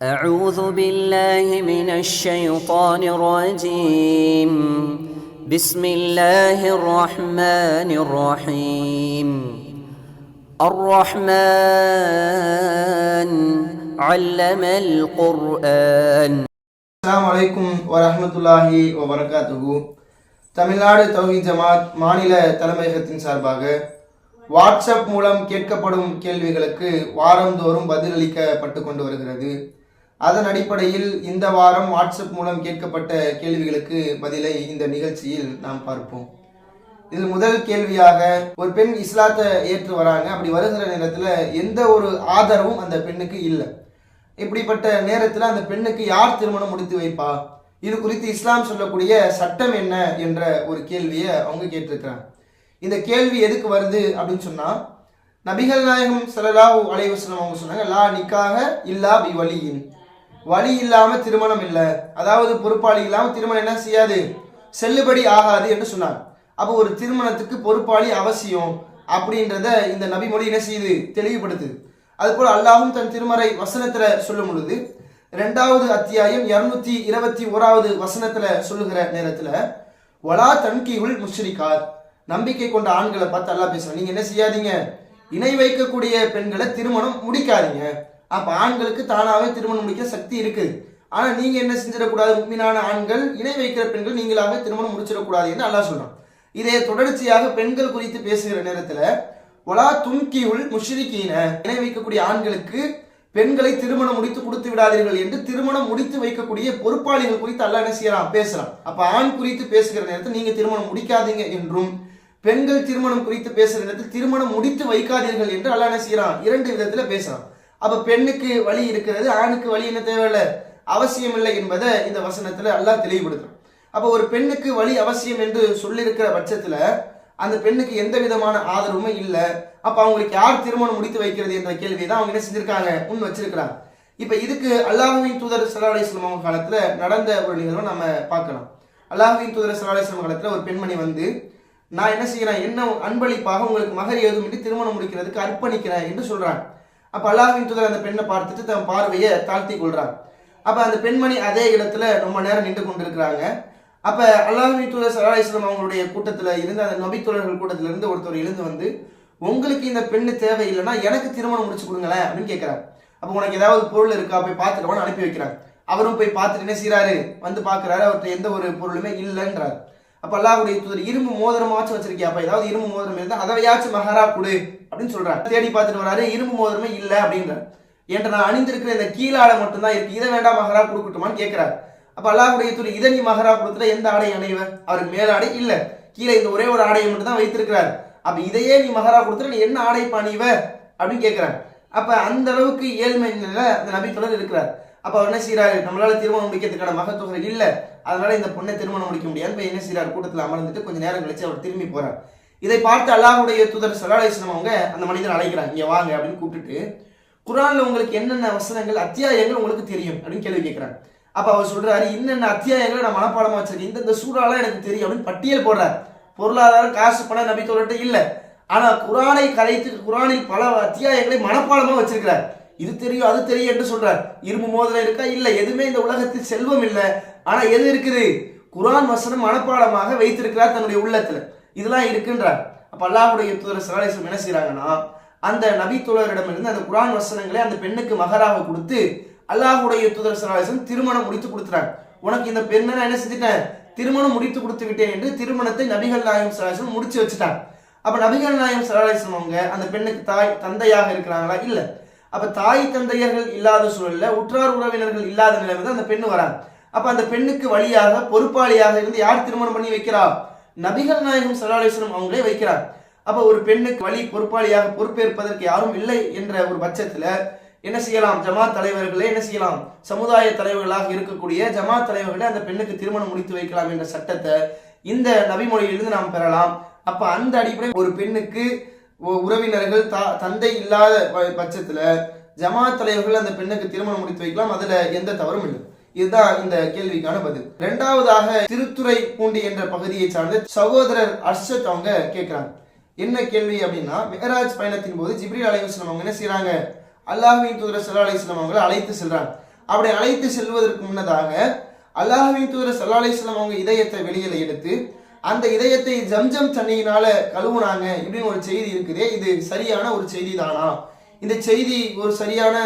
أعوذ بالله من الشيطان الرجيم بسم الله الرحمن الرحيم الرحمن علم القرآن அஸ்ஸலாமு அலைக்கும் வரஹ்மத்துல்லாஹி வபரகாத்துஹு தமிழ்நாடு தௌஹீத் ஜமாத் மாநில தலைமையகத்தின் சார்பாக வாட்ஸ்அப் மூலம் கேட்கப்படும் கேள்விகளுக்கு வாரந்தோறும் பதிலளிக்கப்பட்டு கொண்டு வருகிறது அதன் அடிப்படையில் இந்த வாரம் வாட்ஸ்அப் மூலம் கேட்கப்பட்ட கேள்விகளுக்கு பதிலை இந்த நிகழ்ச்சியில் நாம் பார்ப்போம். இதில் முதல் கேள்வியாக ஒரு பெண் இஸ்லாத்தை ஏற்று வராங்க அப்படி வருகிற நேரத்தில் எந்த ஒரு ஆதரவும் அந்த பெண்ணுக்கு இல்லை. இப்படிப்பட்ட நேரத்தில் அந்த பெண்ணுக்கு யார் திருமணம் முடித்து வைப்பா? இது குறித்து இஸ்லாம் சொல்லக்கூடிய சட்டம் என்ன என்ற ஒரு கேள்வியை அவங்க கேட்டிருக்கிறாங்க. இந்த கேள்வி எதுக்கு வருது அப்படின்னு சொன்னால் நபிகள் நாயகம் ஸல்லல்லாஹு அலைவசனம் அவங்க சொன்னாங்க லா நிக்காக இல்லா பி வலியின். வழி இல்லாம திருமணம் இல்லை. அதாவது பொறுப்பாளி இல்லாம திருமணம் என்ன செய்யாது? செல்லுபடி ஆகாது என்று சொன்னாங்க. அப்போ ஒரு திருமணத்துக்கு பொறுப்பாளி அவசியம் அப்படின்றத இந்த நபிமொழி என்ன செய்யுது தெளிவுபடுத்துது. அதுபோல அல்லாஹும் தன் திருமறை வசனத்துல சொல்லும் பொழுது ரெண்டாவது அத்தியாயம் இருநூத்தி இருபத்தி ஓராவது வசனத்துல சொல்லுகிற நேரத்துல வலா தன்கீவுள் முஷ்ரிகாத். நம்பிக்கை கொண்ட ஆண்களை பார்த்து அல்லா பேசுறேன். நீங்க என்ன செய்யாதீங்க? இணை வைக்கக்கூடிய பெண்களை திருமணம் முடிக்காதீங்க. அப்போ ஆண்களுக்கு தானாகவே திருமணம் முடிக்க சக்தி இருக்குது ஆனால் நீங்கள் என்ன செஞ்சிடக்கூடாது? உண்மையான ஆண்கள் இணை வைக்கிற பெண்கள் நீங்களாக திருமணம் முடிச்சிடக்கூடாது என்று நல்லா சொல்கிறான் இதே தொடர்ச்சியாக பெண்கள் குறித்து பேசுகிற நேரத்தில் ஒலா துன்கியுள் முஷ்ரிகீன இணை வைக்கக்கூடிய ஆண்களுக்கு பெண்களை திருமணம் முடித்து கொடுத்து விடாதீர்கள் என்று திருமணம் முடித்து வைக்கக்கூடிய பொறுப்பாளிகள் குறித்து அல்ல என்ன செய்யலாம் பேசலாம் அப்ப ஆண் குறித்து பேசுகிற நேரத்தில் நீங்க திருமணம் முடிக்காதீங்க என்றும் பெண்கள் திருமணம் குறித்து பேசுகிற நேரத்தில் திருமணம் முடித்து வைக்காதீர்கள் என்று அல்ல என்ன செய்யலாம் இரண்டு விதத்துல பேசலாம் அப்ப பெண்ணுக்கு வழி இருக்கிறது ஆணுக்கு வழி என்ன தேவையில்லை? அவசியம் இல்லை என்பதை இந்த வசனத்துல எல்லாம் தெளிவுபடுத்துறான். அப்ப ஒரு பெண்ணுக்கு வழி அவசியம் என்று சொல்லியிருக்கிற பட்சத்துல அந்த பெண்ணுக்கு எந்த விதமான ஆதரவுமே இல்லை. அப்ப அவங்களுக்கு யார் திருமணம் முடித்து வைக்கிறது என்ற கேள்வியை தான் அவங்க என்ன செஞ்சிருக்காங்க? முன் வச்சிருக்கிறாங்க. இப்ப இதுக்கு அல்லாஹுவின் தூதர் சல்லா அலிஸ்லாம் அவங்க காலத்துல நடந்த ஒரு நிகழ்வை நம்ம பார்க்கலாம். அல்லாஹுவின் தூதர் சல்லா அலிஸ்லாம் காலத்துல ஒரு பெண்மணி வந்து நான் என்ன செய்யறேன்? என்ன அன்பளிப்பாக உங்களுக்கு மகர் ஏதுமின்றி திருமணம் முடிக்கிறதுக்கு அர்ப்பணிக்கிறேன்? என்று சொல்றாங்க. அப்ப அல்லாஹின் தூதர் அந்த பெண்ணை பார்த்துட்டு தன் பார்வையை தாழ்த்தி கொள்றாங்க அப்ப அந்த பெண்மணி அதே இடத்துல ரொம்ப நேரம் நின்று கொண்டிருக்கிறாங்க. அப்ப அல்லாஹின் தூதர் சல்லா அலிஸ்லாம் அவங்களுடைய கூட்டத்துல இருந்து அந்த நபித்தோழர்கள் கூட்டத்துல இருந்து ஒருத்தர் எழுந்து வந்து உங்களுக்கு இந்த பெண்ணு தேவையில்லைன்னா எனக்கு திருமணம் முடிச்சு கொடுங்களேன் அப்படின்னு கேட்கிறாங்க அப்ப உனக்கு ஏதாவது பொருள் இருக்கா? போய் பார்த்துட்டு அனுப்பி வைக்கிறாங்க அவரும் போய் பார்த்துட்டு என்ன செய்யறாரு வந்து பாக்குறாரு அவர்கிட்ட எந்த ஒரு பொருளுமே இல்லைன்றாரு. அப்ப அல்லாஹுடைய தூதர் இரும்பு மோதிரமாச்சும் வச்சிருக்கியா? அப்ப ஏதாவது இரும்பு மோதிரம் இருந்தா அதையாச்சும் மகாரா கொடு அப்படின்னு சொல்றாரு. தேடி பார்த்துட்டு வராரு இரும்பு மோதிரமே இல்லை அப்படின்றார். என்கிட்ட நான் அணிந்திருக்கிற இந்த கீழாடை மட்டும்தான் இருக்கு இதை வேண்டாம் மகாரா கொடுக்கட்டுமான்னு கேட்கிறாரு அப்ப அல்லாஹுடைய தூதர் இதை நீ மகரா கொடுத்துட்டா எந்த ஆடை அணைவ? அவருக்கு மேல ஆடை இல்ல. கீழே இந்த ஒரே ஒரு ஆடையை மட்டும் தான் வைத்திருக்கிறார். அப்ப இதையே நீ மகரா கொடுத்துட்டு நீ என்ன ஆடை பணிவ அப்படின்னு கேட்கிறார் அப்ப அந்த அளவுக்கு ஏழ்மை அந்த நபி தொடர் இருக்கிறார். அப்ப அவர் என்ன செய்யறாரு நம்மளால திருமணம் முடிக்கிறதுக்கான மகத்துவங்கள் இல்லை. அதனால இந்த பொண்ணை திருமணம் முடிக்க முடியாது. போய் என்ன செய்கிறார் கூட்டத்தில் அமர்ந்துட்டு கொஞ்சம் நேரம் கழிச்சு அவர் திரும்பி போறார். இதை பார்த்து அல்லாஹுடைய தூதர் சலாலேஸ்லம் அவங்க அந்த மனிதன் அழைக்கிறாங்க. இங்கே வாங்க அப்படின்னு கூப்பிட்டுட்டு குரானில் உங்களுக்கு என்னென்ன வசனங்கள் அத்தியாயங்கள் உங்களுக்கு தெரியும் அப்படின்னு கேள்வி கேட்குறாங்க அப்போ அவர் சொல்கிறாரு இன்னென்ன அத்தியாயங்களை நான் மனப்பாடமாக வச்சிருக்கேன். இந்த இந்த சூறாலாம் எனக்கு தெரியும் அப்படின்னு பட்டியல் போடுறார். பொருளாதாரம் காசு பணம் நபி தோழட்ட இல்லை. ஆனால் குரானை கலைத்து குரானில் பல அத்தியாயங்களை மனப்பாடமாக வச்சிருக்கிறார். இது தெரியும் அது தெரியும் என்று சொல்றார். இரும்பு மோதல இருக்கா? இல்லை. எதுவுமே இந்த உலகத்தில் செல்வம் இல்லை. ஆனா எது இருக்குது? குரான் வசனம் மனப்பாடமாக வைத்திருக்கிறார் தன்னுடைய உள்ளத்துல. இதெல்லாம் இருக்குன்றார். அப்ப அல்லாஹுடைய தூதர் சலாலேசம் என்ன செய்யறாங்கன்னா அந்த நபி தோழரிடமிருந்து அந்த குரான் வசனங்களை அந்த பெண்ணுக்கு மகராக கொடுத்து அல்லாஹுடைய தூதர் சலாலேசம் திருமணம் முடித்து கொடுத்துறாங்க உனக்கு இந்த பெண்ணை நான் என்ன செஞ்சுட்டேன்? திருமணம் முடித்து கொடுத்து விட்டேன் என்று திருமணத்தை நபிகள் நாயம் சலாலேசம் முடிச்சு வச்சுட்டாங்க அப்ப நபிகள் நாயம் சலாலேசம் அவங்க அந்த பெண்ணுக்கு தாய் தந்தையாக இருக்கிறாங்களா? இல்ல. அப்ப தாய் தந்தையர்கள் இல்லாத சூழல்ல உற்றார் உறவினர்கள் இல்லாத நிலைமை தான் அந்த பெண்ணு வராங்க. அப்ப அந்த பெண்ணுக்கு வழியாக பொறுப்பாளியாக இருந்து யார் திருமணம் பண்ணி வைக்கிறா? நபிகள் நாயகம் சலாலேஸ்வரம் அவங்களே வைக்கிறார். அப்ப ஒரு பெண்ணுக்கு வழி பொறுப்பாளியாக பொறுப்பேற்பதற்கு யாரும் இல்லை என்ற ஒரு பட்சத்துல என்ன செய்யலாம்? ஜமாத் தலைவர்களே என்ன செய்யலாம்? சமுதாய தலைவர்களாக இருக்கக்கூடிய ஜமாத் தலைவர்களே அந்த பெண்ணுக்கு திருமணம் முடித்து வைக்கலாம் என்ற சட்டத்தை இந்த நபிமொழியிலிருந்து நாம் பெறலாம். அப்ப அந்த அடிப்படையில் ஒரு பெண்ணுக்கு உறவினர்கள் தந்தை இல்லாத பட்சத்துல ஜமாத் தலைவர்கள் அந்த பெண்ணுக்கு திருமணம் முடித்து வைக்கலாம். அதுல எந்த தவறும் இல்லை. இதுதான் இந்த கேள்விக்கான பதில். இரண்டாவதாக திருத்துறை பூண்டி என்ற பகுதியை சார்ந்த சகோதரர் அர்ஷத் அவங்க கேட்கிறாங்க என்ன கேள்வி அப்படின்னா மெஹராஜ் பயணத்தின் போது ஜிப்ரி அலைவாஸ்லாம் அவங்க என்ன செய்யறாங்க அல்லாஹின் தூதர சல்லா அலிஸ்லாம் அவங்களை அழைத்து செல்றாங்க. அப்படி அழைத்து செல்வதற்கு முன்னதாக அல்லாஹ்வின் தூதர சல்லா அலிஸ்லாம் அவங்க இதயத்தை வெளியில எடுத்து அந்த இதயத்தை ஜம்ஜம் தண்ணியினால கழுவுனாங்க இப்படின்னு ஒரு செய்தி இருக்குதே இது சரியான ஒரு செய்தி தானா இந்த செய்தி ஒரு சரியான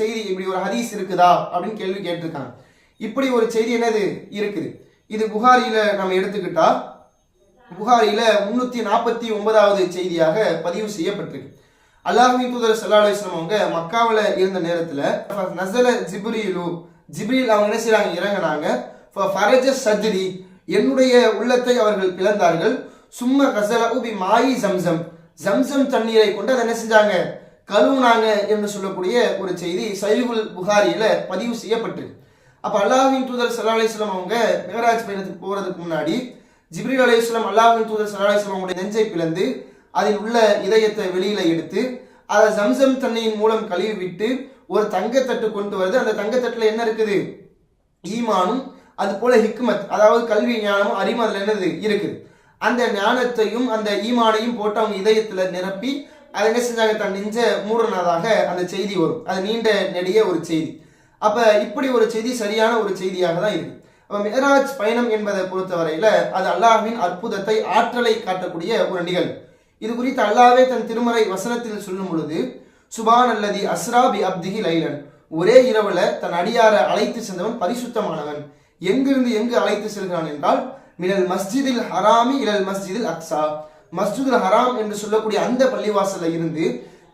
செய்தி இப்படி ஒரு ஹதீஸ் இருக்குதா? அப்படின்னு கேள்வி கேட்டிருக்காங்க. இப்படி ஒரு செய்தி என்னது? இருக்குது. இது புகாரியில நம்ம எடுத்துக்கிட்டா புகாரியில முன்னூத்தி நாற்பத்தி ஒன்பதாவது செய்தியாக பதிவு செய்யப்பட்டிருக்கு. அல்லாஹ்வின் தூதர் ஸல்லல்லாஹு அவங்க மக்காவில் இருந்த நேரத்தில் நசல ஜிப்ரீலு ஜிப்ரியில் அவங்க என்ன செய்றாங்க? இறங்குனாங்க. ஃபரஜ சஜ்ரி என்னுடைய உள்ளத்தை அவர்கள் பிளந்தார்கள். சும்ம கசல உபி மாயி ஜம்சம். ஜம்சம் தண்ணீரை கொண்டு அதை என்ன செஞ்சாங்க? கழுவுனாங்க என்று சொல்லக்கூடிய ஒரு செய்தி சைகுல் புகாரியில பதிவு செய்யப்பட்டிருக்கு. அப்ப அல்லாஹ்வின் தூதர் சல்லா அலிஸ்லாம் அவங்க மெகராஜ் பயணத்துக்கு போறதுக்கு முன்னாடி ஜிப்ரீல் அலிஸ்லாம் அல்லாஹின் தூதர் சல்லா அலிஸ்லாம் அவங்களுடைய நெஞ்சை பிளந்து அதில் உள்ள இதயத்தை வெளியில எடுத்து அதை ஜம்சம் தண்ணியின் மூலம் கழுவி விட்டு ஒரு தங்கத்தட்டு கொண்டு வருது அந்த தங்கத்தட்டுல என்ன இருக்குது? ஈமானும் அது போல ஹிக்மத் அதாவது கல்வி ஞானமும் அறிவும் அதுல என்னது? இருக்குது. அந்த ஞானத்தையும் அந்த ஈமானையும் போட்டு அவங்க இதயத்துல நிரப்பி அதை என்ன செஞ்சாங்க? தன் நெஞ்ச மூடனதாக அந்த செய்தி வரும். அது நீண்ட நெடிய ஒரு செய்தி. அப்போ இப்படி ஒரு செய்தி சரியான ஒரு செய்தியாக தான் இருக்கு. அப்போ மிகராஜ் பயணம் என்பதை பொறுத்தவரையில் அது அல்லாஹ்வின் அற்புதத்தை ஆற்றலை காட்டக்கூடிய ஒரு நிகழ்வு. இது குறித்து அல்லாஹ்வே தன் திருமறை வசனத்தில் சொல்லும் பொழுது சுபான் அல்லதி அஸ்ரா பி லைலன். ஒரே இரவுல தன் அடியாரை அழைத்து சென்றவன் பரிசுத்தமானவன். எங்கிருந்து எங்கு அழைத்து செல்கிறான் என்றால் மினல் மஸ்ஜிதில் ஹராமி இலல் மஸ்ஜிதில் அக்ஸா. மஸ்ஜிதுல் ஹராம் என்று சொல்லக்கூடிய அந்த பள்ளிவாசல்ல இருந்து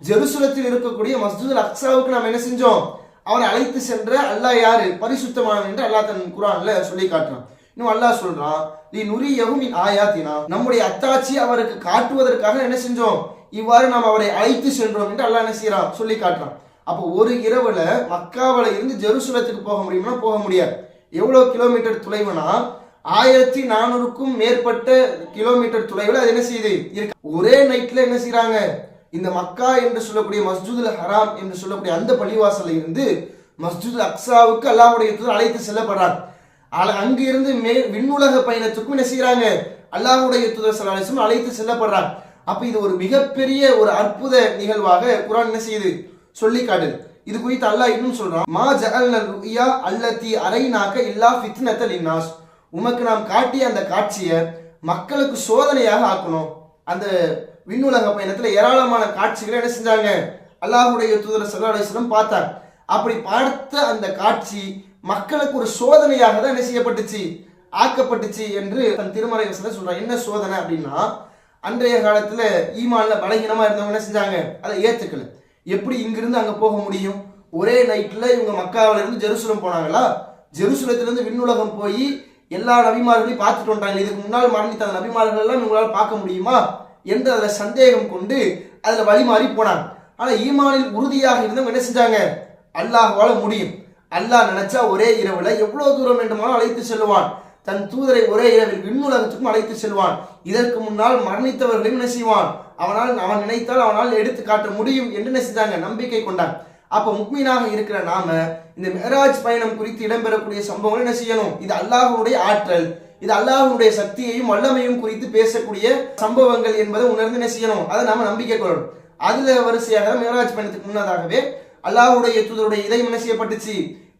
ஜெருசலத்தில் இருக்கக்கூடிய மஸ்ஜிதுல் அக்ஸாவுக்கு நாம் என்ன செஞ்சோம்? அவரை அழைத்து சென்ற அல்லாஹ் யாரு? பரிசுத்தமானவன் என்று அல்லாஹ் தன் குரான்ல சொல்லி காட்டுறான். இன்னும் அல்லாஹ் சொல்றான் நீ நுரியவும் இன் ஆயாத்தினா. நம்முடைய அத்தாட்சி அவருக்கு காட்டுவதற்காக என்ன செஞ்சோம்? இவ்வாறு நாம் அவரை அழைத்து சென்றோம் என்று அல்லாஹ் என்ன செய்யறான் சொல்லி காட்டுறான். அப்போ ஒரு இரவுல மக்காவில இருந்து ஜெருசலத்துக்கு போக முடியும்னா போக முடியாது. எவ்வளவு கிலோமீட்டர் தொலைவுனா? ஆயிரத்தி நானூறுக்கும் மேற்பட்ட கிலோமீட்டர் தொலைவில் அது என்ன செய்யுது? இருக்கு. ஒரே நைட்ல என்ன செய்யறாங்க இந்த மக்கா என்று சொல்லக்கூடிய மஸ்ஜூதுல் ஹராம் என்று சொல்லக்கூடிய அந்த பள்ளிவாசல இருந்து மஸ்ஜிதுல் அக்ஸாவுக்கு அல்லாஹுடைய தூதர் அழைத்து செல்லப்படுறார் ஆல- அங்கு இருந்து மே விண்ணுலக பயணத்துக்கும் என்ன செய்யறாங்க அல்லாஹ்வுடைய தூதர் அழைத்து செல்லப்படுறார் அப்ப இது ஒரு மிகப்பெரிய ஒரு அற்புத நிகழ்வாக குரான் என்ன செய்யுது? சொல்லி காட்டுது. இது குறித்து அல்லாஹ் இன்னும் சொல்றான் மா ஜஅல்ன ருயா அல்லத்தி அரைநாக்க இல்லா ஃபித்னத்தல் இன்னாஸ் உமக்கு நாம் காட்டிய அந்த காட்சியை மக்களுக்கு சோதனையாக ஆக்கணும். அந்த விண்ணுலக பயணத்துல ஏராளமான காட்சிகளை என்ன செஞ்சாங்க? அல்லாஹுடைய தூதர் ஸல்லல்லாஹு பார்த்தார். அப்படி பார்த்த அந்த காட்சி மக்களுக்கு ஒரு சோதனையாக தான் என்ன செய்யப்பட்டுச்சு? ஆக்கப்பட்டுச்சு என்று தன் திருமறை வசனத்துல சொல்றான் என்ன சோதனை அப்படின்னா அன்றைய காலத்துல ஈமான்ல பலகீனமா இருந்தவங்க என்ன செஞ்சாங்க? அதை ஏத்துக்கல. எப்படி இங்கிருந்து அங்க போக முடியும்? ஒரே நைட்ல இவங்க மக்காவில இருந்து ஜெருசலம் போனாங்களா? ஜெருசலத்துல இருந்து விண்ணுலகம் போய் எல்லா நபிமார்களையும் பார்த்துட்டு வந்தாங்க. இதுக்கு முன்னால் மரணித்த நபிமார்கள் எல்லாம் இவங்களால பார்க்க முடியுமா? என்று அதில் சந்தேகம் கொண்டு அதில் வழி மாறி போனாங்க. ஆனால் ஈமானில் உறுதியாக இருந்தவங்க என்ன செஞ்சாங்க? அல்லாஹ்வால முடியும். அல்லாஹ் நினைச்சா ஒரே இரவில் எவ்வளோ தூரம் வேண்டுமானாலும் அழைத்து செல்வான். தன் தூதரை ஒரே இரவில் விண்ணுலகத்துக்கும் அழைத்து செல்வான். இதற்கு முன்னால் மரணித்தவர்களையும் என்ன செய்வான்? அவனால் அவன் நினைத்தால் அவனால் எடுத்து காட்ட முடியும் என்று என்ன செஞ்சாங்க? நம்பிக்கை கொண்டான் அப்போ முக்மீனாக இருக்கிற நாம இந்த மெஹராஜ் பயணம் குறித்து இடம்பெறக்கூடிய சம்பவங்கள் என்ன செய்யணும்? இது அல்லாஹ்வுடைய ஆற்றல். இது அல்லாஹனுடைய சக்தியையும் வல்லமையும் குறித்து பேசக்கூடிய சம்பவங்கள் என்பதை உணர்ந்து என்ன செய்யணும்? அதை நாம நம்பிக்கை கொள்ளணும். அதுல வரிசையாக மேராஜ் பயணத்துக்கு முன்னதாகவே அல்லாஹ்வுடைய தூதருடைய இதயம் என்ன செய்யப்பட்டுச்சு?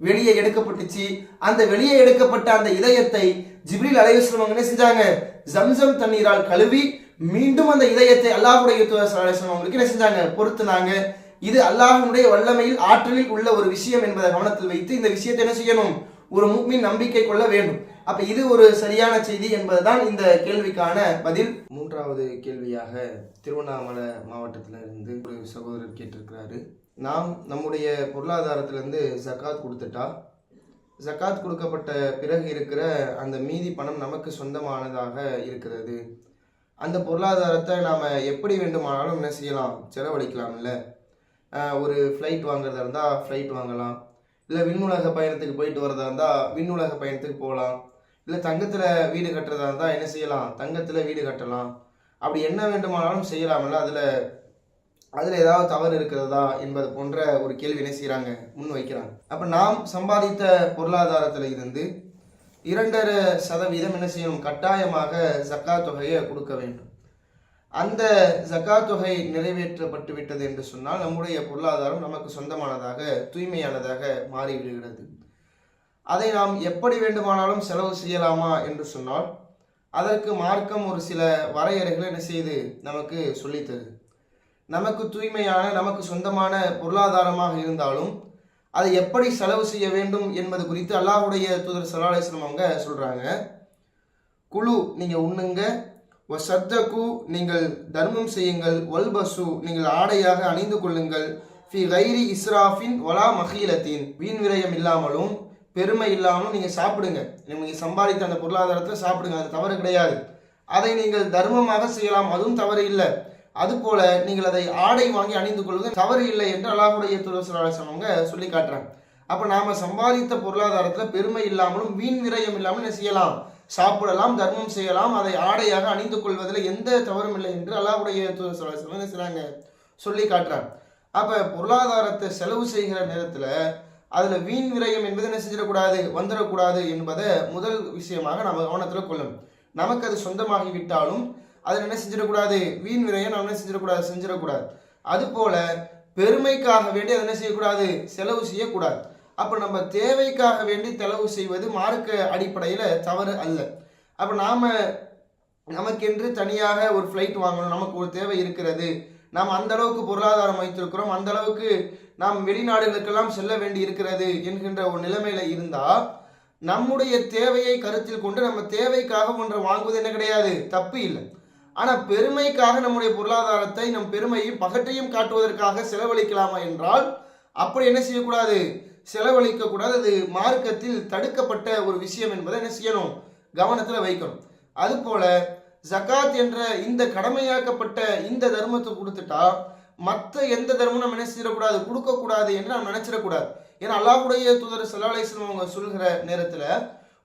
வெளியே எடுக்கப்பட்டுச்சு. அந்த வெளியே எடுக்கப்பட்ட அந்த இதயத்தை ஜிப்ரில் அலைஹிஸ்ஸலாம் என்ன செஞ்சாங்க? ஜம்சம் தண்ணீரால் கழுவி மீண்டும் அந்த இதயத்தை அல்லாஹுடைய தூதர் ஸல்லல்லாஹு அவங்களுக்கு என்ன செஞ்சாங்க? பொருத்துனாங்க. இது அல்லாஹனுடைய வல்லமையில் ஆற்றலில் உள்ள ஒரு விஷயம் என்பதை கவனத்தில் வைத்து இந்த விஷயத்தை என்ன செய்யணும்? ஒரு முக்மின் நம்பிக்கை கொள்ள வேண்டும். அப்ப இது ஒரு சரியான செய்தி என்பதுதான் இந்த கேள்விக்கான பதில். மூன்றாவது கேள்வியாக திருவண்ணாமலை மாவட்டத்தில் இருந்து ஒரு சகோதரர் கேட்டிருக்கிறாரு. நாம் நம்முடைய பொருளாதாரத்திலிருந்து ஜக்காத் கொடுத்துட்டா? ஜக்காத் கொடுக்கப்பட்ட பிறகு இருக்கிற அந்த மீதி பணம் நமக்கு சொந்தமானதாக இருக்கிறது. அந்த பொருளாதாரத்தை நாம் எப்படி வேண்டுமானாலும் என்ன செய்யலாம்? செலவழிக்கலாம்ல. இல்லை ஒரு ஃப்ளைட் வாங்குறதா இருந்தால் ஃப்ளைட் வாங்கலாம். இல்லை விண்ணுலக பயணத்துக்கு போயிட்டு வரதா இருந்தால் விண்ணுலக பயணத்துக்கு போகலாம். இல்லை தங்கத்தில் வீடு கட்டுறதா இருந்தால் என்ன செய்யலாம்? தங்கத்தில் வீடு கட்டலாம். அப்படி என்ன வேண்டுமானாலும் செய்யலாம்ல அதில் அதில் ஏதாவது தவறு இருக்கிறதா என்பது போன்ற ஒரு கேள்வி என்ன செய்கிறாங்க முன் வைக்கிறாங்க. அப்போ நாம் சம்பாதித்த பொருளாதாரத்தில் இருந்து இரண்டரை சதவீதம் என்ன செய்யணும்? கட்டாயமாக சக்கா தொகையை கொடுக்க வேண்டும். அந்த சக்கா தொகை நிறைவேற்றப்பட்டு விட்டது என்று சொன்னால் நம்முடைய பொருளாதாரம் நமக்கு சொந்தமானதாக தூய்மையானதாக மாறிவிடுகிறது அதை நாம் எப்படி வேண்டுமானாலும் செலவு செய்யலாமா என்று சொன்னால் அதற்கு மார்க்கம் ஒரு சில வரையறைகளை என்ன செய்து நமக்கு சொல்லித் தருது. நமக்கு தூய்மையான நமக்கு சொந்தமான பொருளாதாரமாக இருந்தாலும் அதை எப்படி செலவு செய்ய வேண்டும் என்பது குறித்து அல்லாஹுடைய தூதர் சலாலேஸ்வரம் அவங்க சொல்கிறாங்க குழு நீங்கள் உண்ணுங்க ஒ சத்தகு நீங்கள் தர்மம் செய்யுங்கள் ஒல்பசு நீங்கள் ஆடையாக அணிந்து கொள்ளுங்கள் ஃபி கைரி இஸ்ராஃபின் ஒலா மஹீலத்தின் வீண் விரயம் இல்லாமலும் பெருமை இல்லாமலும் நீங்கள் சாப்பிடுங்க. நீங்கள் சம்பாதித்த அந்த பொருளாதாரத்தில் சாப்பிடுங்க. அது தவறு கிடையாது. அதை நீங்கள் தர்மமாக செய்யலாம். அதுவும் தவறு இல்லை. அதுபோல நீங்கள் அதை ஆடை வாங்கி அணிந்து கொள்வது தவறு இல்லை என்று அல்லாஹுடைய துறசலாசம் சொல்லி காட்டுறாங்க. அப்போ நாம் சம்பாதித்த பொருளாதாரத்தில் பெருமை இல்லாமலும் வீண் விரயம் இல்லாமல் என்ன செய்யலாம்? சாப்பிடலாம் தர்மம் செய்யலாம் அதை ஆடையாக அணிந்து கொள்வதில் எந்த தவறும் இல்லை என்று அல்லாஹுடைய துறசலாசம் என்ன செய்கிறாங்க சொல்லி காட்டுறாங்க. அப்போ பொருளாதாரத்தை செலவு செய்கிற நேரத்தில் அதில் வீண் விரயம் என்பது என்ன செஞ்சிடக்கூடாது? வந்துடக்கூடாது என்பதை முதல் விஷயமாக நம்ம கவனத்தில் கொள்ளும் நமக்கு அது சொந்தமாகி விட்டாலும் அதில் என்ன செஞ்சிடக்கூடாது? வீண் விரயம் நம்ம என்ன செஞ்சிடக்கூடாது? செஞ்சிடக்கூடாது. அதுபோல பெருமைக்காக வேண்டி அதை என்ன செய்யக்கூடாது? செலவு செய்யக்கூடாது. அப்போ நம்ம தேவைக்காக வேண்டி செலவு செய்வது மார்க்க அடிப்படையில் தவறு அல்ல. அப்போ நாம் நமக்கென்று தனியாக ஒரு ஃப்ளைட் வாங்கணும். நமக்கு ஒரு தேவை இருக்கிறது. நாம் அந்த அளவுக்கு பொருளாதாரம் வைத்திருக்கிறோம். அந்த அளவுக்கு நாம் வெளிநாடுகளுக்கெல்லாம் செல்ல வேண்டி இருக்கிறது என்கின்ற ஒரு நிலைமையில இருந்தா நம்முடைய தேவையை கருத்தில் கொண்டு நம்ம தேவைக்காக ஒன்றை வாங்குவது என்ன கிடையாது? தப்பு இல்லை. ஆனா பெருமைக்காக நம்முடைய பொருளாதாரத்தை நம் பெருமையும் பகட்டையும் காட்டுவதற்காக செலவழிக்கலாமா என்றால் அப்படி என்ன செய்யக்கூடாது? செலவழிக்க கூடாது. அது மார்க்கத்தில் தடுக்கப்பட்ட ஒரு விஷயம் என்பதை என்ன செய்யணும்? கவனத்துல வைக்கணும். அதுபோல ஜகாத் என்ற இந்த கடமையாக்கப்பட்ட இந்த தர்மத்தை கொடுத்துட்டா மற்ற எந்த தர்மமும் நம்ம என்ன செய்யக்கூடாது? கொடுக்கக்கூடாது என்று நாம் நினைச்சிடக்கூடாது. ஏன்னா அல்லாஹுடைய தூதர் சல்லாஹம் அவங்க சொல்கிற நேரத்தில்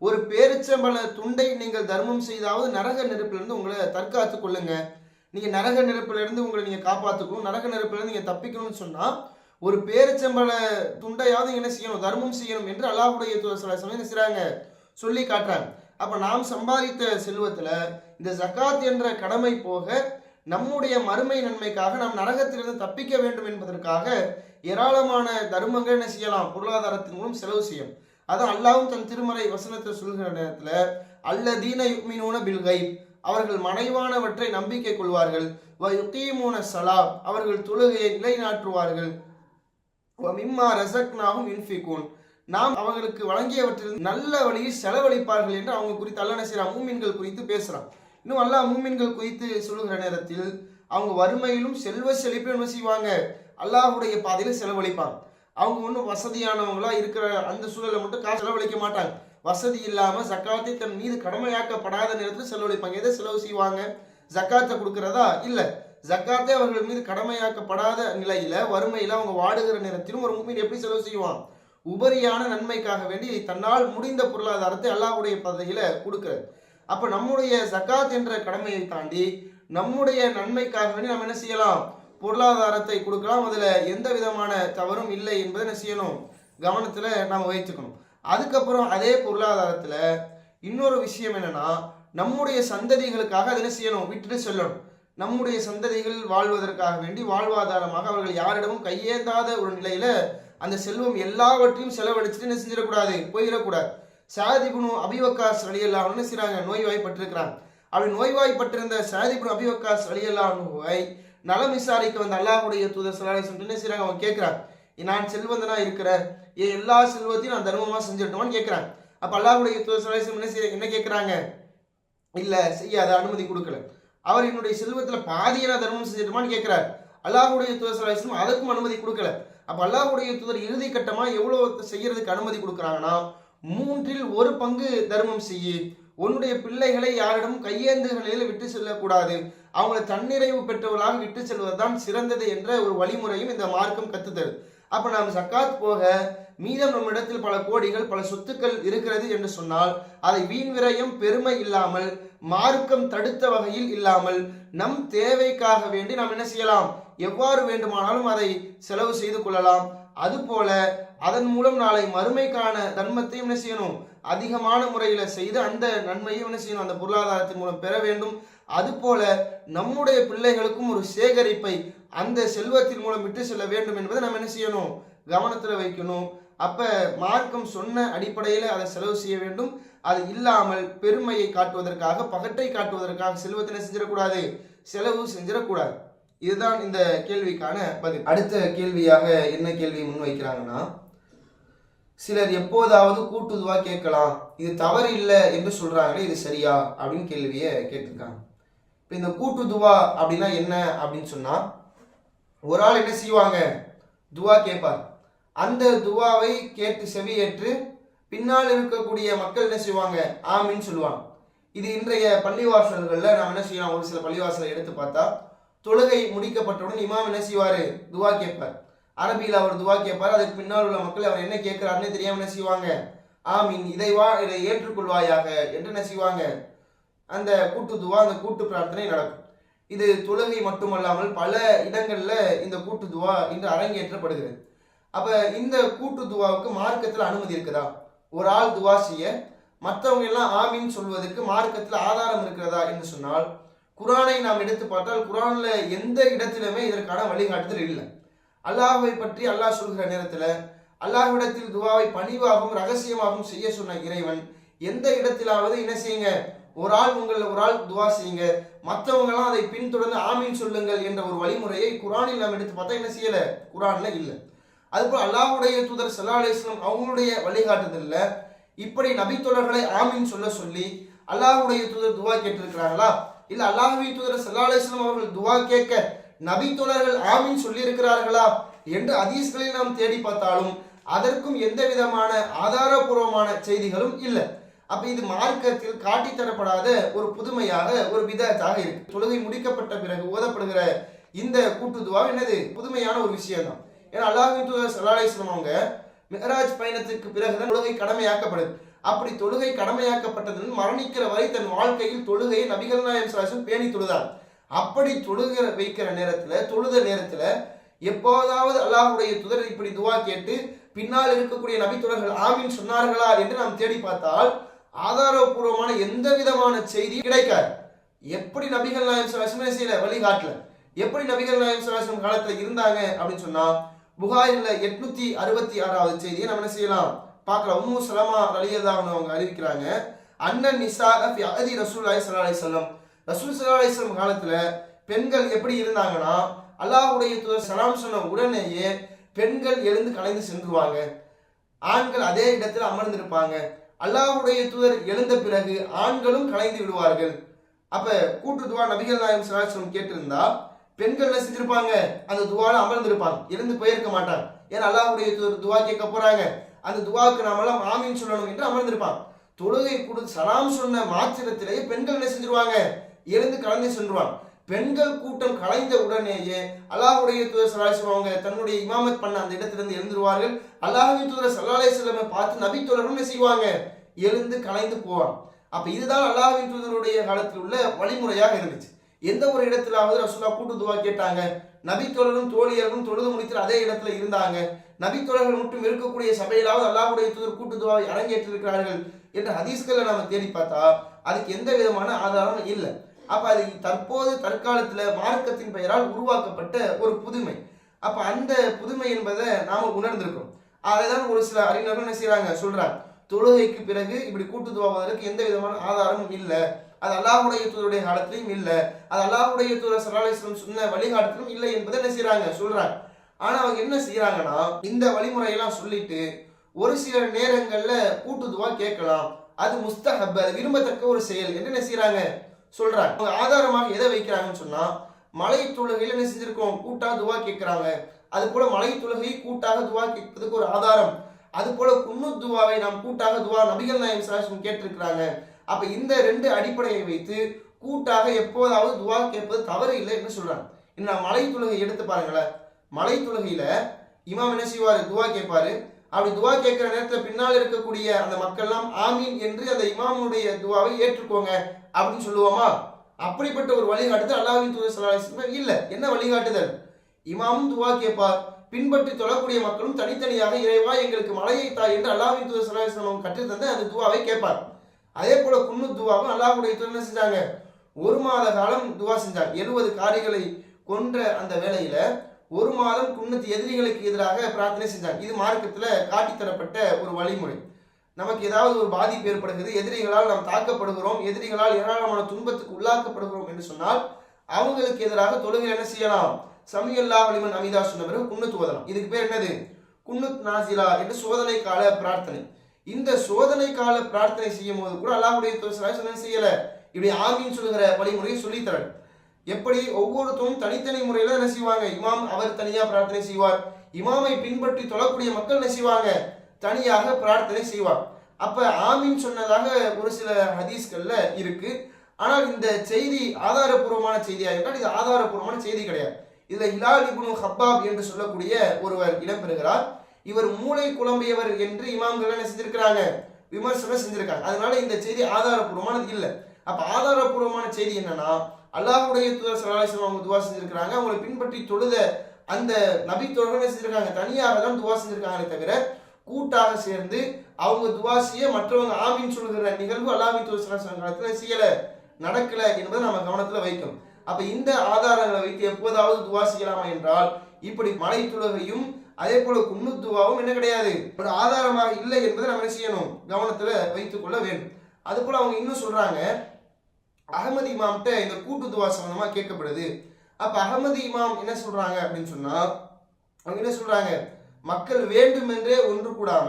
ஒரு பேரிச்சம்பள துண்டை நீங்கள் தர்மம் செய்தாவது நரக நெருப்பிலிருந்து உங்களை தற்காத்து கொள்ளுங்க. நீங்கள் நரக நெருப்பிலிருந்து உங்களை நீங்கள் காப்பாற்றுக்கணும் நரக நெருப்பிலிருந்து நீங்கள் தப்பிக்கணும்னு சொன்னால் ஒரு பேரிச்சம்பள துண்டையாவது என்ன செய்யணும்? தர்மம் செய்யணும் என்று அல்லாஹுடைய தூதர் சல்லாஹம் என்ன செய்கிறாங்க சொல்லி காட்டுறாங்க. அப்போ நாம் சம்பாதித்த செல்வத்தில் இந்த ஜக்காத் என்ற கடமை போக நம்முடைய மறுமை நன்மைக்காக நாம் நரகத்திலிருந்து தப்பிக்க வேண்டும் என்பதற்காக ஏராளமான தர்மங்கள் என்ன செய்யலாம்? பொருளாதாரத்தின் மூலம் செலவு செய்யும். அதான் அல்லாவும் தன் திருமறை வசனத்தை சொல்கிற நேரத்தில் அல்லதீன யுக்மினூன பில்கை அவர்கள் மனைவானவற்றை நம்பிக்கை கொள்வார்கள். வ யுகீமூன சலா அவர்கள் தொழுகையை நிலைநாட்டுவார்கள். வ மிம்மா ரசக்னாகும் இன்ஃபிகூன் நாம் அவர்களுக்கு வழங்கியவற்றில் நல்ல வழியில் செலவழிப்பார்கள் என்று அவங்க குறித்து அல்ல என்ன செய்யறான் மூமின்கள் குறித்து பேசுறான். இன்னும் அல்லாஹ் மூமின்கள் குறித்து சொல்லுகிற நேரத்தில் அவங்க வறுமையிலும் செல்வ செழிப்பிலும் என்ன செய்வாங்க? அல்லாஹுடைய பாதையில செலவழிப்பாங்க. அவங்க ஒன்றும் வசதியானவங்களா இருக்கிற அந்த சூழலை மட்டும் காசு செலவழிக்க மாட்டாங்க. வசதி இல்லாமல் ஜக்காத்தை தன் மீது கடமையாக்கப்படாத நேரத்தில் செலவழிப்பாங்க. எதை செலவு செய்வாங்க? ஜக்காத்தை கொடுக்கறதா? இல்லை. ஜக்காத்தே அவர்கள் மீது கடமையாக்கப்படாத நிலையில வறுமையில அவங்க வாடுகிற நேரத்திலும் ஒரு மூமின் எப்படி செலவு செய்வான்? உபரியான நன்மைக்காக வேண்டி தன்னால் முடிந்த பொருளாதாரத்தை அல்லாஹுடைய பதவியில கொடுக்கிறது அப்ப நம்முடைய ஜக்காத் என்ற கடமையை தாண்டி நம்முடைய நன்மைக்காக வேண்டி நம்ம என்ன செய்யலாம்? பொருளாதாரத்தை கொடுக்கலாம். அதுல எந்த விதமான தவறும் இல்லை என்பதை என்ன செய்யணும்? கவனத்துல நாம் வைத்துக்கணும். அதுக்கப்புறம் அதே பொருளாதாரத்துல இன்னொரு விஷயம் என்னன்னா நம்முடைய சந்ததிகளுக்காக அதை என்ன செய்யணும்? விட்டுட்டு செல்லணும். நம்முடைய சந்ததிகள் வாழ்வதற்காக வேண்டி வாழ்வாதாரமாக அவர்கள் யாரிடமும் கையேந்தாத ஒரு நிலையில அந்த செல்வம் எல்லாவற்றையும் செலவழிச்சுட்டு என்ன செஞ்சிடக்கூடாது? போயிடக்கூடாது. சாதிபுனு அபிவக்காஸ் அலியல்லாஹ் என்ன செய்றாங்க நோய்வாய்ப்பட்டிருக்கிறாங்க. அப்படி நோய்வாய்ப்பட்டிருந்த சாதிபுனு அபிவக்காஸ் அலியல்லாஹுவை நலம் விசாரிக்க வந்த அல்லாஹுடைய தூதர் சலாலை சொல்லிட்டு என்ன செய்கிறாங்க அவங்க கேட்குறான் நான் செல்வந்தனா இருக்கிறேன் என் எல்லா செல்வத்தையும் நான் தர்மமாக செஞ்சிடட்டுமான்னு கேட்குறேன் அப்போ அல்லாஹுடைய தூதர் சலாலை என்ன செய்ய என்ன கேட்குறாங்க? இல்லை செய்ய செய்யாத அனுமதி கொடுக்கல. அவர் என்னுடைய செல்வத்தில் பாதியை நான் தர்மம் செஞ்சிட்டுமான்னு கேட்குறார். அல்லாஹுடைய தூதர் சலாஹம் அதுக்கும் அனுமதி கொடுக்கல. அப்போ அல்லாஹுடைய தூதர் இறுதி கட்டமாக எவ்வளோ செய்யறதுக்கு அனுமதி கொடுக்குறாங்கன்னா மூன்றில் ஒரு பங்கு தர்மம் செய்யி. உன்னுடைய பிள்ளைகளை யாரிடம் கையேந்துகளில் விட்டு செல்லக்கூடாது. அவங்களை தன்னிறைவு பெற்றவர்களாக விட்டு செல்வதுதான் சிறந்தது என்ற ஒரு வழிமுறையும் இந்த மார்க்கம் கத்துத்தது அப்ப நாம் சக்காத் போக மீதம் நம்மிடத்தில் பல கோடிகள் பல சொத்துக்கள் இருக்கிறது என்று சொன்னால் அதை வீண் விரயம் பெருமை இல்லாமல் மார்க்கம் தடுத்த வகையில் இல்லாமல் நம் தேவைக்காக வேண்டி நாம் என்ன செய்யலாம்? எவ்வாறு வேண்டுமானாலும் அதை செலவு செய்து கொள்ளலாம். அதுபோல அதன் மூலம் நாளை மறுமைக்கான தர்மத்தையும் என்ன செய்யணும்? அதிகமான முறையில செய்து அந்த நன்மையும் என்ன செய்யணும்? அந்த பொருளாதாரத்தின் மூலம் பெற வேண்டும். அதுபோல நம்முடைய பிள்ளைகளுக்கும் ஒரு சேகரிப்பை அந்த செல்வத்தின் மூலம் விட்டு செல்ல வேண்டும் என்பதை நம்ம என்ன செய்யணும்? கவனத்துல வைக்கணும். அப்ப மார்க்கம் சொன்ன அடிப்படையில் அதை செலவு செய்ய வேண்டும். அது இல்லாமல் பெருமையை காட்டுவதற்காக பகட்டை காட்டுவதற்காக செல்வத்தினை செஞ்சிடக்கூடாது? செலவு செஞ்சிடக்கூடாது. இதுதான் இந்த கேள்விக்கான பதில். அடுத்த கேள்வியாக என்ன கேள்வி முன்வைக்கிறாங்கன்னா சிலர் எப்போதாவது கூட்டுதுவா கேட்கலாம். இது தவறு இல்லை என்று சொல்றாங்களே இது சரியா? அப்படின்னு கேள்வியை கேட்டிருக்காங்க. இப்போ இந்த கூட்டுதுவா அப்படின்னா என்ன அப்படின்னு சொன்னா ஒரு ஆள் என்ன செய்வாங்க? துவா கேட்பார். அந்த துவாவை கேட்டு செவியேற்று பின்னால் இருக்கக்கூடிய மக்கள் என்ன செய்வாங்க? ஆமின்னு சொல்லுவாங்க. இது இன்றைய பள்ளிவாசல்களில் நாம் என்ன செய்யலாம்? ஒரு சில பள்ளிவாசலை எடுத்து பார்த்தா தொழுகை முடிக்கப்பட்டவுடன் இமாம் என்ன செய்வார்? துவா கேட்பார். அரபியில் அவர் துவா கேட்பார். அதுக்கு பின்னால் உள்ள மக்கள் அவர் என்ன கேட்கிறாருன்னு தெரியாமல் என்ன செய்வாங்க? ஆமீன். இதை வா இதை ஏற்றுக்கொள்வாயாக என்று என்ன செய்வாங்க? அந்த கூட்டு துவா அந்த கூட்டு பிரார்த்தனை நடக்கும். இது தொழுகை மட்டுமல்லாமல் பல இடங்களில் இந்த கூட்டு துவா இன்று அரங்கேற்றப்படுகிறது. அப்போ இந்த கூட்டு துவாவுக்கு மார்க்கத்தில் அனுமதி இருக்குதா? ஒரு ஆள் துவா செய்ய மற்றவங்க எல்லாம் ஆமீன் சொல்வதற்கு மார்க்கத்தில் ஆதாரம் இருக்கிறதா என்று சொன்னால் குரானை நாம் எடுத்து பார்த்தால் குரானில் எந்த இடத்திலுமே இதற்கான வழிகாட்டுதல் இல்லை. அல்லாஹ்வை பற்றி அல்லாஹ் சொல்கிற நேரத்தில் அல்லாஹ்விடத்தில் துவாவை பணிவாகவும் ரகசியமாகவும் செய்ய சொன்ன இறைவன் எந்த இடத்திலாவது என்ன செய்யுங்க? ஒரு ஆள் உங்கள் ஒரு ஆள் துவா செய்யுங்க. மற்றவங்களாம் அதை பின்தொடர்ந்து ஆமீன் சொல்லுங்கள் என்ற ஒரு வழிமுறையை குரானில் நாம் எடுத்து பார்த்தா என்ன செய்யலை? குரானில் இல்லை. அதுபோல் அல்லாஹுடைய தூதர் சல்லா அலிஸ்லாம் அவங்களுடைய வழிகாட்டுதலில் இப்படி நபித்தொடர்களை ஆமீன் சொல்ல சொல்லி அல்லாஹ்வுடைய தூதர் துவா கேட்டிருக்கிறாங்களா? இல்ல அல்லாஹ்வின் தூதர் சல்லா அவர்கள் துவா கேட்க நபித்தோழர்கள் ஆமீன் ஆமின் சொல்லியிருக்கிறார்களா என்று ஹதீஸ்களை நாம் தேடி பார்த்தாலும் அதற்கும் எந்த விதமான ஆதாரபூர்வமான செய்திகளும் இல்லை. அப்ப இது மார்க்கத்தில் காட்டித்தரப்படாத ஒரு புதுமையாக ஒரு விதத்தாக இருக்கு. தொழுகை முடிக்கப்பட்ட பிறகு ஓதப்படுகிற இந்த கூட்டு துவா என்னது? புதுமையான ஒரு விஷயம் தான் ஏன்னா அல்லாஹின் தூதர் சல்லா அவங்க மிஹராஜ் பயணத்துக்கு பிறகுதான் தொழுகை கடமையாக்கப்படுது. அப்படி தொழுகை கடமையாக்கப்பட்டதுடன் மரணிக்கிற வரை தன் வாழ்க்கையில் தொழுகையை நபிகள் நாயம் சலாசம் பேணி தொழுதார். அப்படி தொழுகிற வைக்கிற நேரத்துல தொழுத நேரத்துல எப்போதாவது அல்லாஹுடைய துதர் இப்படி துவா கேட்டு பின்னால் இருக்கக்கூடிய நபித்துடர்கள் ஆமீன் சொன்னார்களா என்று நாம் தேடி பார்த்தால் ஆதாரபூர்வமான எந்த விதமான செய்தி கிடைக்காது. எப்படி நபிகள் நாயம் சலாசம் செய்யல வழிகாட்டல? எப்படி நபிகள் நாயம் சலாசம் காலத்துல இருந்தாங்க அப்படின்னு சொன்னா புகாரில் எட்நூத்தி அறுபத்தி ஆறாவது செய்தியை நம்ம என்ன செய்யலாம்? பார்க்கலாம் உம்மு சலமா ரலியதான்னு அவங்க அறிவிக்கிறாங்க. அண்ணன் நிசா அதி ரசூல் அலி சல்லா அலிஸ்லாம் ரசூல் சல்லா அலிஸ்லாம் காலத்துல பெண்கள் எப்படி இருந்தாங்கன்னா அல்லாஹ்வுடைய தூதர் சலாம் சொன்ன உடனேயே பெண்கள் எழுந்து கலைந்து சென்றுவாங்க. ஆண்கள் அதே இடத்துல அமர்ந்திருப்பாங்க. அல்லாஹுடைய தூதர் எழுந்த பிறகு ஆண்களும் கலைந்து விடுவார்கள். அப்ப கூட்டு துவா நபிகள் நாயம் சலாஹம் கேட்டிருந்தா பெண்கள் என்ன செஞ்சிருப்பாங்க? அந்த துவால அமர்ந்திருப்பாங்க. எழுந்து போயிருக்க மாட்டாங்க. ஏன்னா அல்லாஹுடைய தூதர் துவா கேட்க போறாங்க. அந்த துவாக்கு நாமெல்லாம் ஆமீன் சொல்லணும் என்று அமர்ந்திருப்பான். தொழுகை கொடுத்து சலாம் சொன்ன மாத்திரத்திலேயே பெண்கள் என்ன செஞ்சிருவாங்க? எழுந்து கலந்து சென்றுவாங்க பெண்கள் கூட்டம் கலைந்த உடனேயே அல்லாஹுடைய தூதர் சலாஹம் அவங்க தன்னுடைய இமாமத் பண்ண அந்த இடத்திலிருந்து எழுந்துருவார்கள். அல்லாஹ்வின் தூதர் சல்லாஹ் செல்லமை பார்த்து நபி தோழரும் என்ன செய்வாங்க? எழுந்து கலைந்து போவாங்க அப்ப இதுதான் அல்லாஹ்வின் தூதருடைய காலத்தில் உள்ள வழிமுறையாக இருந்துச்சு. எந்த ஒரு இடத்திலாவது ரசூலா கூட்டு துவா கேட்டாங்க. நபித்தோழரும் தோழியர்களும் தொழுது முடித்து அதே இடத்துல இருந்தாங்க. நபித்தோழர்கள் மட்டும் இருக்கக்கூடிய சபையிலாவது அல்லாஹுடைய தூதர் கூட்டு துவாவை அரங்கேற்றிருக்கிறார்கள் என்ற ஹதீஸ்களை நாம தேடி பார்த்தா அதுக்கு எந்த விதமான ஆதாரமும் இல்லை. அப்ப அது தற்போது தற்காலத்துல மார்க்கத்தின் பெயரால் உருவாக்கப்பட்ட ஒரு புதுமை. அப்ப அந்த புதுமை என்பதை நாம அதை அதைதான் ஒரு சில அறிஞர்கள் என்ன செய்கிறாங்க சொல்றாங்க. தொழுகைக்கு பிறகு இப்படி கூட்டு துவாவதற்கு எந்த விதமான ஆதாரமும் இல்லை. அது அல்லாஹுடைய தூதருடைய காலத்திலையும் இல்லை. அது அல்லாஹுடைய தூதர் சலாஹிஸ்லம் சொன்ன வழிகாலத்திலும் இல்லை என்பதை என்ன செய்கிறாங்க சொல்றாங்க. ஆனா அவங்க என்ன செய்யறாங்கன்னா இந்த வழிமுறையெல்லாம் சொல்லிட்டு ஒரு சில நேரங்கள்ல கூட்டு துவா கேட்கலாம். அது முஸ்தஹப் அது விரும்பத்தக்க ஒரு செயல். என்னென்ன என்ன செய்யறாங்க சொல்றாங்க. அவங்க ஆதாரமாக எதை வைக்கிறாங்கன்னு சொன்னா மலை தொழுகையில என்ன செஞ்சிருக்கோம்? கூட்டா துவா கேட்கிறாங்க. அது போல மலை தொழுகை கூட்டாக துவா கேட்பதுக்கு ஒரு ஆதாரம். அது போல குன்னு துவாவை நாம் கூட்டாக துவா நபிகள் நாயம் சலாசம் கேட்டிருக்கிறாங்க. அப்ப இந்த ரெண்டு அடிப்படையை வைத்து கூட்டாக எப்போதாவது துவா கேட்பது தவறு இல்லை என்று சொல்றாங்க. இன்னும் மலை தொழுகை எடுத்து பாருங்களேன். மலை தொழுகையில இமாம் என்ன செய்வாரு? துவா கேட்பாரு. அப்படி துவா கேட்கிற நேரத்துல பின்னால் இருக்கக்கூடிய அந்த மக்கள்லாம் ஆமீன் என்று அந்த இமாமுடைய துவாவை ஏற்றுக்கோங்க அப்படின்னு சொல்லுவோமா? அப்படிப்பட்ட ஒரு வழிகாட்டுதல் அல்லாஹ்வின் தூதர் ஸல்லல்லாஹு இல்லை இல்ல. என்ன வழிகாட்டுதல்? இமாமும் துவா கேட்பார். பின்பற்றி தொழக்கூடிய மக்களும் தனித்தனியாக இறைவா எங்களுக்கு மலையை தாய் என்று அல்லாஹ்வின் தூதர் ஸல்லல்லாஹு அலைஹி தந்த அந்த துவாவை கேட்பார். அதே போல குன்னு துவாவும் அல்லாஹுடைய தூதர் என்ன செஞ்சாங்க? ஒரு மாத காலம் துவா செஞ்சாங்க எழுபது காரிகளை கொன்ற அந்த வேலையில ஒரு மாதம் குன்னத்து எதிரிகளுக்கு எதிராக பிரார்த்தனை செஞ்சாங்க. இது மார்க்கத்தில் காட்டித் தரப்பட்ட ஒரு வழிமுறை. நமக்கு ஏதாவது ஒரு பாதிப்பு ஏற்படுகிறது எதிரிகளால் நாம் தாக்கப்படுகிறோம் எதிரிகளால் ஏராளமான துன்பத்துக்கு உள்ளாக்கப்படுகிறோம் என்று சொன்னால் அவங்களுக்கு எதிராக தொழுகை என்ன செய்யலாம்? சமியல்லா வலிமன் அமிதா சொன்ன பிறகு குன்னத்து ஓதலாம். இதுக்கு பேர் என்னது? குன்னுத் நாசிலா என்று சோதனை கால பிரார்த்தனை. இந்த சோதனை கால பிரார்த்தனை செய்யும் போது கூட அல்லாஹுடைய என்ன செய்யல? இப்படி ஆமின்னு சொல்லுகிற வழிமுறையை சொல்லித்தரேன் எப்படி ஒவ்வொருத்தரும் தனித்தனி முறையில் என்ன செய்வாங்க? இமாம் அவர் தனியாக பிரார்த்தனை செய்வார். இமாமை பின்பற்றி தொழக்கூடிய மக்கள் என்ன செய்வாங்க? தனியாக பிரார்த்தனை செய்வார். அப்போ ஆமீன் சொன்னதாக ஒரு சில ஹதீஸ்களில் இருக்கு. ஆனால் இந்த செய்தி ஆதாரபூர்வமான செய்தியாக என்றால் இது ஆதாரபூர்வமான செய்தி கிடையாது. இதில் ஹிலால் இபுனு ஹப்பாப் என்று சொல்லக்கூடிய ஒருவர் இடம்பெறுகிறார். இவர் மூளை குழம்பியவர் என்று இமாம்கள் என்ன செஞ்சிருக்கிறாங்க? விமர்சனம் செஞ்சிருக்காங்க. அதனால இந்த செய்தி ஆதாரபூர்வமானது இல்லை. அப்ப ஆதாரபூர்வமான செய்தி என்னன்னா அல்லாஹுடைய தூதர் சலாஹம் அவங்க துவா செஞ்சிருக்கிறாங்க. அவங்களை பின்பற்றி தொழுத அந்த நபி தொடர்பு என்ன செஞ்சிருக்காங்க? தனியாக தான் துவா செஞ்சிருக்காங்களே தவிர கூட்டாக சேர்ந்து அவங்க துவா செய்ய மற்றவங்க ஆமின்னு சொல்கிற நிகழ்வு அல்லாஹ்வின் தூதர் காலத்தில் செய்யலை நடக்கலை என்பதை நம்ம கவனத்தில் வைக்கும் அப்போ இந்த ஆதாரங்களை வைத்து எப்போதாவது துவா செய்யலாமா என்றால் இப்படி மலை துலகையும் அதே போல குன்னுத்துவாவும் என்ன கிடையாது? ஒரு ஆதாரமாக இல்லை என்பதை நம்ம என்ன செய்யணும்? கவனத்தில் வைத்துக்கொள்ள வேண்டும். அது போல அவங்க இன்னும் சொல்றாங்க அகமது இமாம்கிட்ட இந்த கூட்டு துவா சம்பந்தமா கேட்கப்படுது. அப்ப அகமது இமாம் என்ன சொல்றாங்க அப்படின்னு சொன்னா அவங்க என்ன சொல்றாங்க? மக்கள் வேண்டுமென்றே ஒன்று கூடாம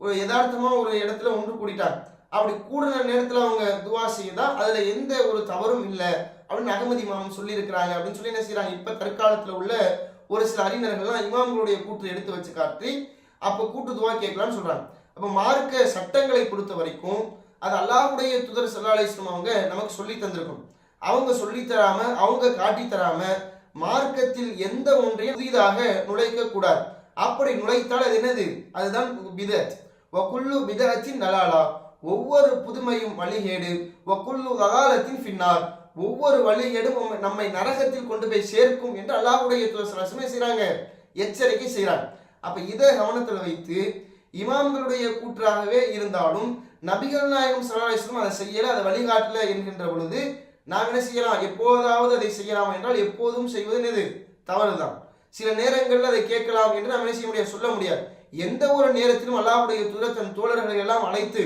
ஒரு யதார்த்தமா ஒரு இடத்துல ஒன்று கூடிட்டாங்க. அப்படி கூடுற நேரத்துல அவங்க துவா செய்யுதா அதுல எந்த ஒரு தவறும் இல்லை அப்படின்னு அகமதி இமாம் சொல்லி இருக்கிறாங்க அப்படின்னு சொல்லி என்ன செய்யறாங்க இப்ப தற்காலத்துல உள்ள ஒரு சில அறிஞர்கள்லாம் இமாம்களுடைய கூற்று எடுத்து வச்சு காட்டி அப்ப கூட்டு துவா கேட்கலாம்னு சொல்றாங்க. அப்ப மார்க்க சட்டங்களை பொறுத்த வரைக்கும் அது அல்லாஹுடைய துதர் சல்லா அவங்க நமக்கு சொல்லி தந்திருக்கணும் அவங்க சொல்லி தராம அவங்க காட்டி தராம மார்க்கத்தில் எந்த ஒன்றையும் புதிதாக நுழைக்க கூடாது. அப்படி நுழைத்தால் அது என்னது? அதுதான் பிதத் வகுல்லு பிதத்தின் நலாலா. ஒவ்வொரு புதுமையும் வழிகேடு. வகுல்லு வகாலத்தின் பின்னார் ஒவ்வொரு வழிகேடும் நம்மை- நம்மை நரகத்தில் கொண்டு போய் சேர்க்கும் என்று அல்லாஹுடைய துவசமே செய்கிறாங்க எச்சரிக்கை செய்கிறாங்க அப்ப இதை கவனத்தில் வைத்து இமாம்களுடைய கூற்றாகவே இருந்தாலும் நபிகள் நாயகம் சல்லாஹம் அதை செய்யலை. அதை வழிகாட்டல என்கின்ற பொழுது நாம் என்ன செய்யலாம்? எப்போதாவது அதை செய்யலாம் என்றால் எப்போதும் செய்வது எது தவறுதான். சில நேரங்களில் அதை கேட்கலாம் என்று நாம் என்ன செய்ய முடியாது? சொல்ல முடியாது. எந்த ஒரு நேரத்திலும் அல்லாவுடைய தூதர் தன் தோழர்களை எல்லாம் அழைத்து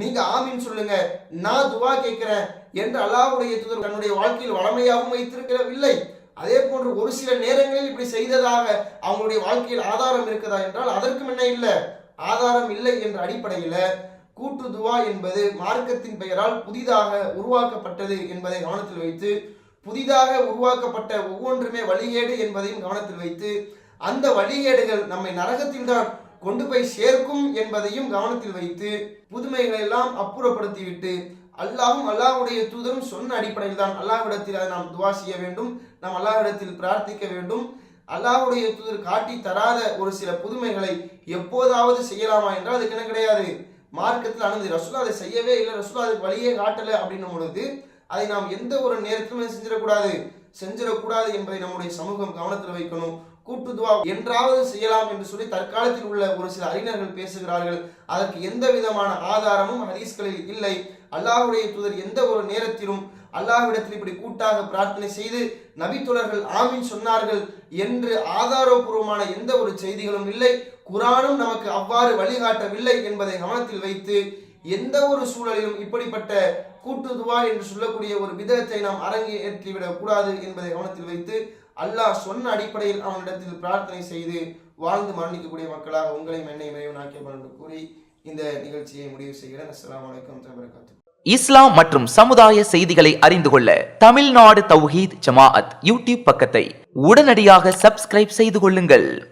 நீங்க ஆமீன் சொல்லுங்க. நான் துவா கேட்கிறேன் என்று அல்லாவுடைய தூதர் தன்னுடைய வாழ்க்கையில் வளமையாகவும் வைத்திருக்கவில்லை. அதே போன்று ஒரு சில நேரங்களில் இப்படி செய்ததாக அவங்களுடைய வாழ்க்கையில் ஆதாரம் இருக்கிறதா என்றால் அதற்கும் என்ன இல்லை. ஆதாரம் இல்லை என்ற அடிப்படையில் கூட்டு துவா என்பது மார்க்கத்தின் பெயரால் புதிதாக உருவாக்கப்பட்டது என்பதை கவனத்தில் வைத்து புதிதாக உருவாக்கப்பட்ட ஒவ்வொன்றுமே வழிகேடு என்பதையும் கவனத்தில் வைத்து அந்த வழிகேடுகள் நம்மை நரகத்தில் தான் கொண்டு போய் சேர்க்கும் என்பதையும் கவனத்தில் வைத்து புதுமைகளை எல்லாம் அப்புறப்படுத்திவிட்டு அல்லாஹும் அல்லாஹுடைய தூதரும் சொன்ன அடிப்படையில் தான் அல்லாஹ்விடத்தில் அதை நாம் துவா செய்ய வேண்டும் நாம் அல்லாஹ்விடத்தில் பிரார்த்திக்க வேண்டும். அல்லாஹ்வுடைய தூதர் காட்டி தராத ஒரு சில புதுமைகளை எப்போதாவது செய்யலாமா என்றால் அதுக்கு என்ன கிடையாது. மார்க்கத்தில் அனுமதி ரசூலா அதை செய்யவே இல்லை. ரசூலா அதுக்கு வழியே காட்டல அப்படின்னும் பொழுது அதை நாம் எந்த ஒரு நேரத்திலும் செஞ்சிடக்கூடாது. செஞ்சிடக்கூடாது என்பதை நம்முடைய சமூகம் கவனத்தில் வைக்கணும். கூட்டுதுவா என்றாவது செய்யலாம் என்று சொல்லி தற்காலத்தில் உள்ள ஒரு சில அறிஞர்கள் பேசுகிறார்கள். அதற்கு எந்த விதமான ஆதாரமும் ஹதீஸ்களில் இல்லை. அல்லாஹுடைய தூதர் எந்த ஒரு நேரத்திலும் அல்லாஹ்விடத்தில் இப்படி கூட்டாக பிரார்த்தனை செய்து நபித்தோழர்கள் ஆமீன் சொன்னார்கள் என்று ஆதாரபூர்வமான எந்த ஒரு செய்திகளும் இல்லை. குரானும் நமக்கு அவ்வாறு வழிகாட்டவில்லை என்பதை கவனத்தில் வைத்து எந்த ஒரு சூழலிலும் இப்படிப்பட்ட கூட்டுதுவா என்று சொல்லக்கூடிய ஒரு விதத்தை நாம் அரங்கேற்றிவிடக் கூடாது என்பதை கவனத்தில் வைத்து அல்லாஹ் சொன்ன அடிப்படையில் அவனிடத்தில் பிரார்த்தனை செய்து வாழ்ந்து மரணிக்கக்கூடிய மக்களாக உங்களையும் என்னையும் இறைவனாக்கிய என்று கூறி இந்த நிகழ்ச்சியை முடிவு செய்கிறேன். அஸ்லாம் இஸ்லாம் மற்றும் சமுதாய செய்திகளை அறிந்து கொள்ள தமிழ்நாடு தௌஹீத் ஜமாஅத் யூடியூப் பக்கத்தை உடனடியாக சப்ஸ்கிரைப் செய்து கொள்ளுங்கள்.